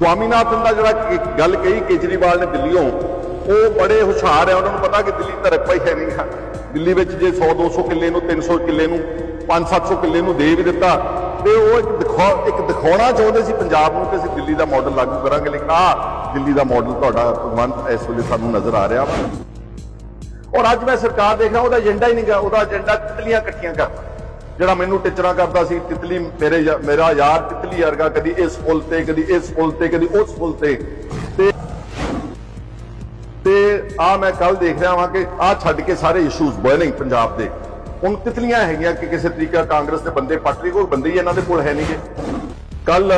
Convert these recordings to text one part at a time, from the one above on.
ਸਵਾਮੀਨਾਥਨ ਦਾ ਜਿਹੜਾ ਗੱਲ ਕਹੀ, ਕੇਜਰੀਵਾਲ ਨੇ ਦਿੱਲੀੋਂ ਉਹ ਬੜੇ ਹੁਸ਼ਿਆਰ ਹੈ, ਉਹਨਾਂ ਨੂੰ ਪਤਾ ਕਿ ਦਿੱਲੀ ਧਰਕ ਹੀ ਹੈ ਨਹੀਂ ਗਾ ਦਿੱਲੀ ਵਿੱਚ ਜੇ 100 200 ਕਿੱਲੇ ਨੂੰ 300 ਕਿੱਲੇ ਨੂੰ 5 700 ਕਿੱਲੇ ਨੂੰ ਦੇ ਵੀ ਦਿੱਤਾ, ਤੇ ਉਹ ਇੱਕ ਦਿਖਾ, ਇੱਕ ਦਿਖਾਉਣਾ ਚਾਹੁੰਦੇ ਸੀ ਪੰਜਾਬ ਨੂੰ ਕਿ ਅਸੀਂ ਦਿੱਲੀ ਦਾ ਮਾਡਲ ਲਾਗੂ ਕਰਾਂਗੇ, ਲੇਕਿਨ ਆ ਦਿੱਲੀ ਦਾ ਮਾਡਲ ਤੁਹਾਡਾ ਭਗਵੰਤ ਇਸ ਵੇਲੇ ਸਾਨੂੰ ਨਜ਼ਰ ਆ ਰਿਹਾ ਵਾ। ਔਰ ਅੱਜ ਮੈਂ ਸਰਕਾਰ ਦੇਖ ਰਿਹਾ, ਉਹਦਾ ਏਜੰਡਾ ਹੀ ਨਹੀਂਗਾ ਉਹਦਾ ਏਜੰਡਾ ਤਿਤਲੀਆਂ ਇਕੱਠੀਆਂ ਕਰਨਾ। ਜਿਹੜਾ ਮੈਨੂੰ ਟਿਚਰਾ ਕਰਦਾ ਸੀ, ਤਿਤਲੀ ਮੇਰੇ ਮੇਰਾ ਯਾਰ ਤਿਤਲੀ ਵਰਗਾ ਕਦੀ ਇਸ ਫੁੱਲ ਤੇ, ਕਦੀ ਇਸ ਫੁੱਲ ਤੇ, ਕਦੀ ਉਸ ਫੁੱਲ ਤੇ। ਤੇ ਤੇ ਆ ਮੈਂ ਕੱਲ ਦੇਖ ਰਿਹਾ ਹਾਂ ਕਿ ਆ ਛੱਡ ਕੇ ਸਾਰੇ ਇਸ਼ੂਜ਼ ਬੋਇਲਿੰਗ ਪੰਜਾਬ ਦੇ। ਹੁਣ ਤਿਤਲੀਆਂ ਹੈਗੀਆਂ ਕਿ ਕਿਸੇ ਤਰੀਕਾ ਕਾਂਗਰਸ ਦੇ ਬੰਦੇ ਪੱਟ ਕੋਲ ਬੰਦੇ ਹੀ ਇਹਨਾਂ ਦੇ ਕੋਲ ਹੈ ਨਹੀਂਗੇ। ਕੱਲ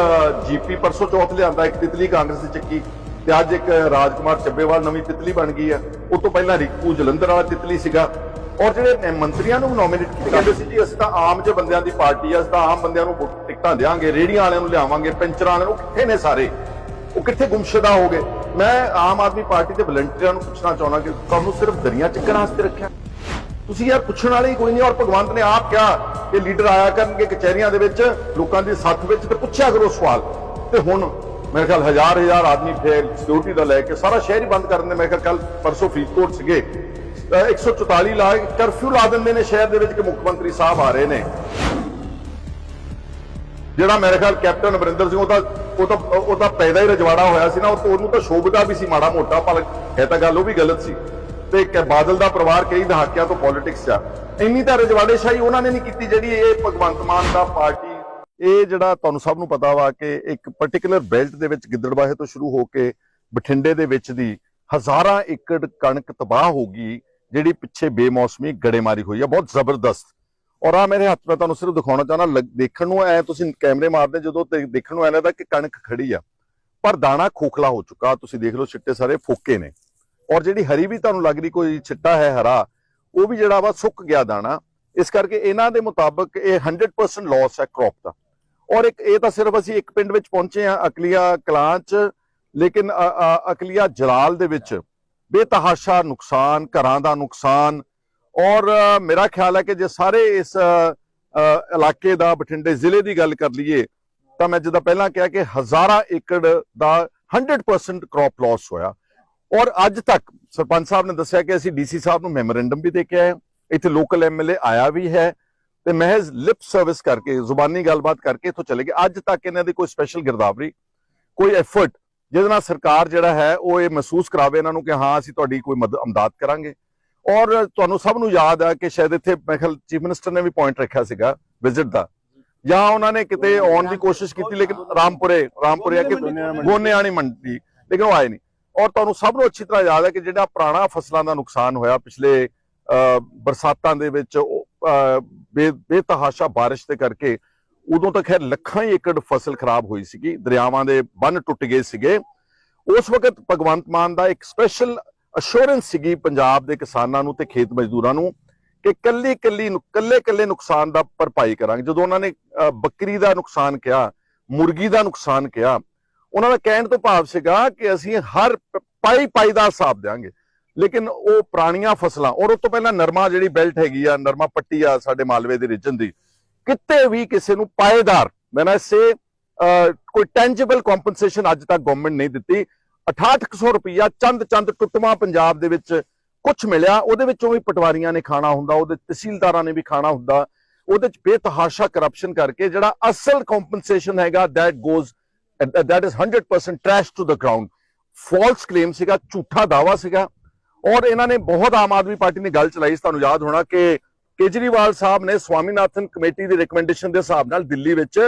ਜੀਪੀ ਪਰਸੋਂ ਚੌਥ ਲਿਆਂਦਾ ਇੱਕ ਤਿਤਲੀ ਕਾਂਗਰਸ ਦੀ ਚੱਕੀ ਤੇ ਅੱਜ ਇੱਕ ਰਾਜਕੁਮਾਰ ਚੱਬੇਵਾਲ ਨਵੀਂ ਤਿਤਲੀ ਬਣ ਗਈ ਹੈ। ਉਹ ਤੋਂ ਪਹਿਲਾਂ ਰਿੰਕੂ ਜਲੰਧਰ ਵਾਲਾ ਤਿਤਲੀ ਸੀਗਾ। ਔਰ ਜਿਹੜੇ ਮੰਤਰੀਆਂ ਨੂੰ ਨੋਮੀਨੇਟ ਕੀਤਾ। ਕਹਿੰਦੇ ਸੀ ਜੀ, ਅਸੀਂ ਤਾਂ ਆਮ ਜਿਹੇ ਬੰਦਿਆਂ ਦੀ ਪਾਰਟੀ ਆ, ਅਸੀਂ ਤਾਂ ਆਮ ਬੰਦਿਆਂ ਨੂੰ ਟਿਕਟਾਂ ਦੇਵਾਂਗੇ ਰੇੜੀਆਂ ਵਾਲਿਆਂ ਨੂੰ ਲਿਆਵਾਂਗੇ, ਪੈਂਚਰਾਂ ਵਾਲਿਆਂ ਨੂੰ। ਕਿੱਥੇ ਨੇ ਸਾਰੇ? ਉਹ ਕਿੱਥੇ ਗੁੰਮਸ਼ੁਦਾ ਹੋ ਗਏ? ਮੈਂ ਆਮ ਆਦਮੀ ਪਾਰਟੀ ਦੇ ਵਲੰਟੀਅਰਾਂ ਨੂੰ ਪੁੱਛਣਾ ਚਾਹੁੰਦਾ ਕਿ ਤੁਹਾਨੂੰ ਸਿਰਫ ਦਰਿਆ ਚੱਕਣ ਵਾਸਤੇ ਰੱਖਿਆ? ਤੁਸੀਂ ਯਾਰ ਪੁੱਛਣ ਵਾਲੇ ਹੀ ਕੋਈ ਨਹੀਂ ਔਰ ਭਗਵੰਤ ਨੇ ਆਪ ਕਿਹਾ ਕਿ ਲੀਡਰ ਆਇਆ ਕਰਨਗੇ ਕਚਹਿਰੀਆਂ ਦੇ ਵਿੱਚ, ਲੋਕਾਂ ਦੀ ਸੱਥ ਵਿੱਚ ਤੇ ਪੁੱਛਿਆ ਕਰੋ ਸਵਾਲ। ਤੇ ਹੁਣ ਮੇਰੇ ਖਿਆਲ ਹਜ਼ਾਰ ਹਜ਼ਾਰ ਆਦਮੀ ਫੇਰ ਸਿਕਿਉਰਿਟੀ ਦਾ ਲੈ ਕੇ ਸਾਰਾ ਸ਼ਹਿਰ ਹੀ ਬੰਦ ਕਰਨ ਦੇ ਮੇਰੇ ਖਿਆਲ ਕੱਲ ਪਰਸੋਂ ਫਰੀਦਕੋਟ ਸੀਗੇ। 144 ਲਾ ਕਰਫਿਊ ਲਾ ਦਿੰਦੇ ਨੇ ਸ਼ਹਿਰ ਦੇ ਵਿੱਚ ਕਿ ਮੁੱਖ ਮੰਤਰੀ ਸਾਹਿਬ ਆ ਰਹੇ ਨੇ। ਜਿਹੜਾ ਮੇਰੇ ਖਿਆਲ ਕੈਪਟਨ ਅਮਰਿੰਦਰ ਸਿੰਘ ਉਹਦਾ ਉਹ ਤਾਂ ਉਹ ਤਾਂ ਪੈਦਾ ਹੀ ਰਜਵਾੜਾ ਹੋਇਆ ਸੀ ਨਾ, ਉਹ ਉਹਨੂੰ ਤਾਂ ਸ਼ੋਭਦਾ ਵੀ ਸੀ ਮਾੜਾ ਮੋਟਾ, ਪਰ ਇਹ ਤਾਂ ਗੱਲ ਉਹ ਵੀ ਗਲਤ ਸੀ। ਤੇ ਕਿ ਬਾਦਲ ਦਾ ਪਰਿਵਾਰ ਕਈ ਦਹਾਕਿਆਂ ਤੋਂ ਪੋਲਿਟਿਕਸ 'ਚ ਆ। ਇੰਨੀ ਤਾਂ ਰਜਵਾੜੇਸ਼ਾਹੀ ਉਹਨਾਂ ਨੇ ਨਹੀਂ ਕੀਤੀ ਜਿਹੜੀ ਇਹ ਭਗਵੰਤ ਮਾਨ ਦਾ ਪਾਰਟੀ ਇਹ ਜਿਹੜਾ ਤੁਹਾਨੂੰ ਸਭ ਨੂੰ ਪਤਾ ਵਾ ਕਿ ਇੱਕ ਪਾਰਟਿਕੂਲਰ ਬੈਲਟ ਦੇ ਵਿੱਚ ਗਿੱਦੜਬਾਹੇ ਤੋਂ ਸ਼ੁਰੂ ਹੋ ਕੇ ਬਠਿੰਡੇ ਦੇ ਵਿੱਚ ਦੀ ਹਜ਼ਾਰਾਂ ਏਕੜ ਕਣਕ ਤਬਾਹ ਹੋ ਗਈ। ਜਿਹੜੀ ਪਿੱਛੇ ਬੇਮੌਸਮੀ ਗੜੇਮਾਰੀ ਹੋਈ ਆ, ਬਹੁਤ ਜ਼ਬਰਦਸਤ। ਔਰ ਆ ਮੇਰੇ ਹੱਥ, ਮੈਂ ਤੁਹਾਨੂੰ ਸਿਰਫ ਦਿਖਾਉਣਾ ਚਾਹਣਾ ਦੇਖਣ ਨੂੰ ਐ ਤੁਸੀਂ ਕੈਮਰੇ ਮਾਰਦੇ, ਜਦੋਂ ਦੇਖਣ ਨੂੰ ਐ ਲੱਗਦਾ ਕਿ ਕਣਕ ਖੜੀ ਆ। ਪਰ ਦਾਣਾ ਖੋਖਲਾ ਹੋ ਚੁੱਕਾ, ਤੁਸੀਂ ਦੇਖ ਲਓ ਛਿੱਟੇ ਸਾਰੇ ਫੋਕੇ ਨੇ। ਔਰ ਜਿਹੜੀ ਹਰੀ ਵੀ ਤੁਹਾਨੂੰ ਲੱਗ ਰਹੀ, ਕੋਈ ਛਿੱਟਾ ਹੈ ਹਰਾ, ਉਹ ਵੀ ਜਿਹੜਾ ਵਾ ਸੁੱਕ ਗਿਆ ਦਾਣਾ। ਇਸ ਕਰਕੇ ਇਹਨਾਂ ਦੇ ਮੁਤਾਬਕ ਇਹ 100% ਲਾਸ ਹੈ ਕ੍ਰੌਪ ਦਾ। ਔਰ ਇੱਕ, ਇਹ ਤਾਂ ਸਿਰਫ ਅਸੀਂ ਇੱਕ ਪਿੰਡ ਵਿੱਚ ਪਹੁੰਚੇ ਆ ਅਕਲੀਆ ਕਲਾਂ ਚ, ਲੇਕਿਨ ਅ- ਅਕਲੀਆ ਜਲਾਲ ਦੇ ਵਿੱਚ। ਬੇਤਹਾਸ਼ਾ ਨੁਕਸਾਨ, ਘਰਾਂ ਦਾ ਨੁਕਸਾਨ। ਔਰ ਮੇਰਾ ਖਿਆਲ ਹੈ ਕਿ ਜੇ ਸਾਰੇ ਇਸ ਇਲਾਕੇ ਦਾ, ਬਠਿੰਡੇ ਜ਼ਿਲ੍ਹੇ ਦੀ ਗੱਲ ਕਰ ਲਈਏ, ਤਾਂ ਮੈਂ ਜਿੱਦਾਂ ਪਹਿਲਾਂ ਕਿਹਾ ਕਿ ਹਜ਼ਾਰਾਂ ਏਕੜ ਦਾ 100% ਕ੍ਰੌਪ ਲਾਸ ਹੋਇਆ। ਔਰ ਅੱਜ ਤੱਕ ਸਰਪੰਚ ਸਾਹਿਬ ਨੇ ਦੱਸਿਆ ਕਿ ਅਸੀਂ ਡੀਸੀ ਸਾਹਿਬ ਨੂੰ ਮੈਮੋਰੈਂਡਮ ਵੀ ਦੇ ਕੇ ਆਏ ਇੱਥੇ ਲੋਕਲ ਐਮਐਲਏ ਆਇਆ ਵੀ ਹੈ ਤੇ ਮਹਿਜ਼ ਲਿਪ ਸਰਵਿਸ ਕਰਕੇ, ਜ਼ੁਬਾਨੀ ਗੱਲਬਾਤ ਕਰਕੇ ਇੱਥੋਂ ਚਲੇ ਗਏ। ਅੱਜ ਤੱਕ ਇਹਨਾਂ ਦੀ ਕੋਈ ਸਪੈਸ਼ਲ ਗਿਰਦਾਵਰੀ, ਕੋਈ ਐਫਰਟ ਜਿਹਦੇ ਨਾਲ ਸਰਕਾਰ ਜਿਹੜਾ ਹੈ ਉਹ ਇਹ ਮਹਿਸੂਸ ਕਰਾਵੇ ਇਹਨਾਂ ਨੂੰ ਕਿ ਹਾਂ ਅਸੀਂ ਤੁਹਾਡੀ ਕੋਈ ਮਦਦ ਅਮਦਾਦ ਕਰਾਂਗੇ। ਔਰ ਤੁਹਾਨੂੰ ਸਭ ਨੂੰ ਯਾਦ ਹੈ ਕਿ ਸ਼ਾਇਦ ਇੱਥੇ ਮੈਂ ਖਿਆਲ ਚੀਫ ਮਿਨਿਸਟਰ ਨੇ ਵੀ ਪੁਆਇੰਟ ਰੱਖਿਆ ਸੀਗਾ ਵਿਜ਼ਿਟ ਦਾ। ਜਾਂ ਉਹਨਾਂ ਨੇ ਕਿਤੇ ਆਉਣ ਦੀ ਕੋਸ਼ਿਸ਼ ਕੀਤੀ ਲੇਕਿਨ ਰਾਮਪੁਰੇ ਰਾਮਪੁਰੇ ਆ ਕਿ ਗੋਨੇਆਣੀ ਮੰਡੀ ਲੇਕਿਨ ਉਹ ਆਏ ਨਹੀਂ। ਔਰ ਤੁਹਾਨੂੰ ਸਭ ਨੂੰ ਅੱਛੀ ਤਰ੍ਹਾਂ ਯਾਦ ਹੈ ਕਿ ਜਿਹੜਾ ਪੁਰਾਣਾ ਫਸਲਾਂ ਦਾ ਨੁਕਸਾਨ ਹੋਇਆ ਪਿਛਲੇ ਬਰਸਾਤਾਂ ਦੇ ਵਿੱਚ ਬੇਤਹਾਸ਼ਾ ਬਾਰਿਸ਼ ਦੇ ਕਰਕੇ ਉਦੋਂ ਤੱਕ ਖੈਰ ਲੱਖਾਂ ਹੀ ਏਕੜ ਫਸਲ ਖਰਾਬ ਹੋਈ ਸੀਗੀ, ਦਰਿਆਵਾਂ ਦੇ ਬੰਨ ਟੁੱਟ ਗਏ ਸੀਗੇ। ਉਸ ਵਕਤ ਭਗਵੰਤ ਮਾਨ ਦਾ ਇੱਕ ਸਪੈਸ਼ਲ ਅਸ਼ੋਰੈਂਸ ਸੀਗੀ ਪੰਜਾਬ ਦੇ ਕਿਸਾਨਾਂ ਨੂੰ ਤੇ ਖੇਤ ਮਜ਼ਦੂਰਾਂ ਨੂੰ ਕਿ ਕੱਲੀ ਕੱਲੀ ਕੱਲੇ ਕੱਲੇ ਨੁਕਸਾਨ ਦਾ ਭਰਪਾਈ ਕਰਾਂਗੇ। ਜਦੋਂ ਉਹਨਾਂ ਨੇ ਬੱਕਰੀ ਦਾ ਨੁਕਸਾਨ ਕਿਹਾ, ਮੁਰਗੀ ਦਾ ਨੁਕਸਾਨ ਕਿਹਾ, ਉਹਨਾਂ ਦਾ ਕਹਿਣ ਤੋਂ ਭਾਵ ਸੀਗਾ ਕਿ ਅਸੀਂ ਹਰ ਪਾਈ ਪਾਈ ਦਾ ਹਿਸਾਬ ਦੇਾਂਗੇ ਲੇਕਿਨ ਉਹ ਪੁਰਾਣੀਆਂ ਫਸਲਾਂ, ਔਰ ਉਸ ਤੋਂ ਪਹਿਲਾਂ ਨਰਮਾ ਜਿਹੜੀ ਬੈਲਟ ਹੈਗੀ ਆ, ਨਰਮਾ ਪੱਟੀ ਆ ਸਾਡੇ ਮਾਲਵੇ ਦੇ ਰੀਜਨ ਦੀ ਕਿਤੇ ਵੀ ਕਿਸੇ ਨੂੰ ਪਾਏਦਾਰ ਮੈਂ ਨਾ ਸੇ ਕੋਈ ਟੈਂਜੀਬਲ ਕੰਪਨਸੇਸ਼ਨ ਅੱਜ ਤੱਕ ਗਵਰਨਮੈਂਟ ਨਹੀਂ ਦਿੱਤੀ। 6800 ਰੁਪਇਆ ਚੰਦ ਚੰਦ ਟੁੱਟਵਾਂ ਪੰਜਾਬ ਦੇ ਵਿੱਚ ਕੁਝ ਮਿਲਿਆ। ਉਹਦੇ ਵਿੱਚੋਂ ਵੀ ਪਟਵਾਰੀਆਂ ਨੇ ਖਾਣਾ ਹੁੰਦਾ, ਉਹਦੇ ਤਹਿਸੀਲਦਾਰਾਂ ਨੇ ਵੀ ਖਾਣਾ ਹੁੰਦਾ। ਉਹਦੇ ਚ ਬੇਤਹਾਸ਼ਾ ਕਰਪਸ਼ਨ ਕਰਕੇ ਜਿਹੜਾ ਅਸਲ ਕੰਪਨਸੇਸ਼ਨ ਹੈਗਾ that goes that is 100% trash to the ground false claim ਸੀਗਾ, ਝੂਠਾ ਦਾਵਾ ਸੀਗਾ। ਔਰ ਇਹਨਾਂ ਨੇ ਬਹੁਤ ਆਮ ਆਦਮੀ ਪਾਰਟੀ ਨੇ ਗੱਲ ਚਲਾਈ ਸੀ, ਤੁਹਾਨੂੰ ਯਾਦ ਹੋਣਾ ਕਿ ਕੇਜਰੀਵਾਲ ਸਾਹਿਬ ਨੇ ਸਵਾਮੀਨਾਥਨ ਕਮੇਟੀ ਦੀ ਰეკਮੈਂਡੇਸ਼ਨ ਦੇ ਹਿਸਾਬ ਨਾਲ ਦਿੱਲੀ ਵਿੱਚ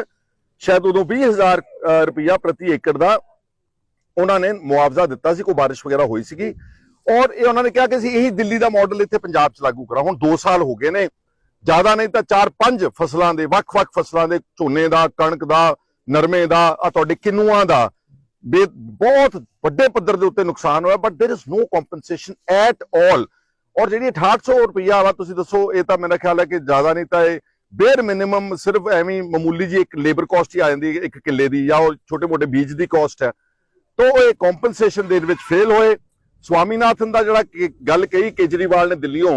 ਸ਼ਾਇਦ ਉਦੋਂ 20000 ਰੁਪਇਆ ਪ੍ਰਤੀ ਏਕੜ ਦਾ ਉਹਨਾਂ ਨੇ ਮੁਆਵਜ਼ਾ ਦਿੱਤਾ ਸੀ, ਕੋਈ ਬਾਰਿਸ਼ ਵਗੈਰਾ ਹੋਈ ਸੀਗੀ। ਔਰ ਇਹ ਉਹਨਾਂ ਨੇ ਕਿਹਾ ਕਿ ਅਸੀਂ ਇਹੀ ਦਿੱਲੀ ਦਾ ਮਾਡਲ ਇੱਥੇ ਪੰਜਾਬ 'ਚ ਲਾਗੂ ਕਰਾਂ ਹੁਣ 2 ਸਾਲ ਹੋ ਗਏ ਨੇ। ਜ਼ਿਆਦਾ ਨਹੀਂ ਤਾਂ 4-5 ਫਸਲਾਂ ਦੇ, ਵੱਖ-ਵੱਖ ਫਸਲਾਂ ਦੇ, ਝੋਨੇ ਦਾ, ਕਣਕ ਦਾ, ਨਰਮੇ ਦਾ ਆ ਤੁਹਾਡੇ ਕਿਨੂਆਂ ਦਾ। ਬਹੁਤ ਵੱਡੇ ਪੱਧਰ ਦੇ ਉੱਤੇ ਨੁਕਸਾਨ ਹੋਇਆ but there is no compensation at all or ਜਿਹੜੀ 6800 ਰੁਪਈਆ ਵਾ ਤੁਸੀਂ ਦੱਸੋ, ਇਹ ਤਾਂ ਮੇਰਾ ਖਿਆਲ ਹੈ ਕਿ ਜ਼ਿਆਦਾ ਨਹੀਂ ਤਾਂ ਇਹ ਬੇਅਰ ਮਿਨੀਮਮ ਸਿਰਫ ਐਵੇਂ ਮਾਮੂਲੀ ਜੀ ਇੱਕ ਲੇਬਰ ਕਾਸਟ ਹੀ ਆ ਜਾਂਦੀ ਹੈ, ਇੱਕ ਕਿੱਲੇ ਦੀ ਜਾਂ ਉਹ ਛੋਟੇ-ਮੋਟੇ ਬੀਜ ਦੀ ਕਾਸਟ ਹੈ। ਤੋਂ ਇਹ ਕੰਪਨਸੇਸ਼ਨ ਦੇ ਵਿੱਚ ਫੇਲ ਹੋਏ। ਸਵਾਮੀਨਾਥਨ ਦਾ ਜਿਹੜਾ ਗੱਲ ਕਹੀ ਕੇਜਰੀਵਾਲ ਨੇ ਦਿੱਲੀੋਂ